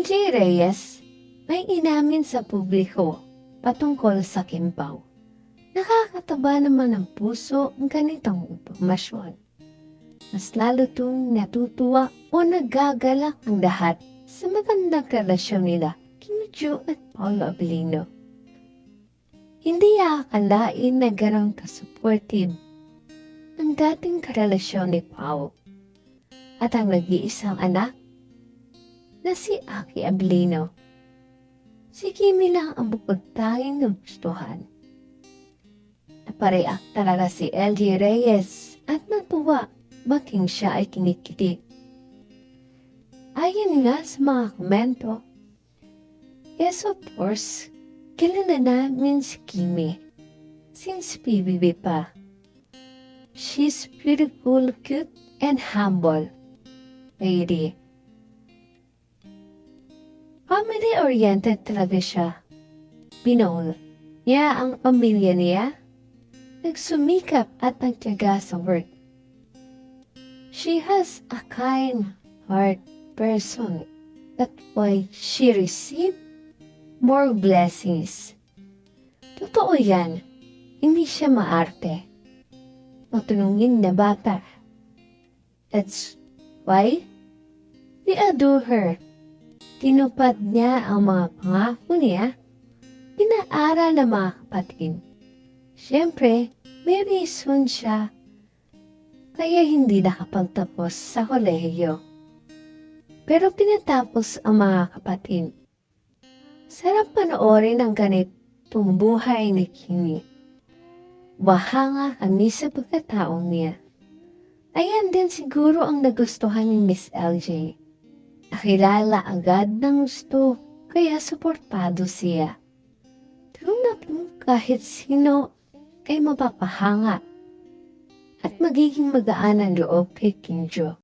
LJ Reyes may inamin sa publiko patungkol sa Kimpaw. Nakakataba naman ng puso ang ganitong impormasyon. Mas lalo itong natutuwa o nagagalak ang lahat sa magandang relasyon nila Kim Ju at Paolo Abilino. Hindi akalain na garang kasupportive ang dating karelasyon ni Pao at ang nag-iisang anak na si Aki Abilino. Si Kimi lang ang bukod tanging nagustuhan. Napareact talaga si LG Reyes at natuwa baking siya ay kinikiti. Ayon nga sa mga komento, yes of course, kilala namin si Kimi since PBB pa. She's beautiful, cute, and humble. Lady. Family-oriented talaga siya. Binol niya ang pamilya niya. Nagsumikap at nagtyaga sa work. She has a kind heart person. That's why she received more blessings. Totoo yan. Hindi siya maarte. Matunungin na bata. That's why we adore her. Tinupad niya ang mga pangako niya. Pinaaral ng mga kapatid. Siyempre, may reason siya. Kaya hindi nakapagtapos sa kolehiyo. Pero pinatapos ang mga kapatid. Sarap panoorin ang ganitong buhay ni Kimi. Bahanga kami sa pagkataong niya. Ayan din siguro ang nagustuhan ni Miss LJ. Nakilala agad ng gusto, kaya suportado siya. Na true kahit sino ay mapapahanga at magiging magaan ang loob kay Kim Jo.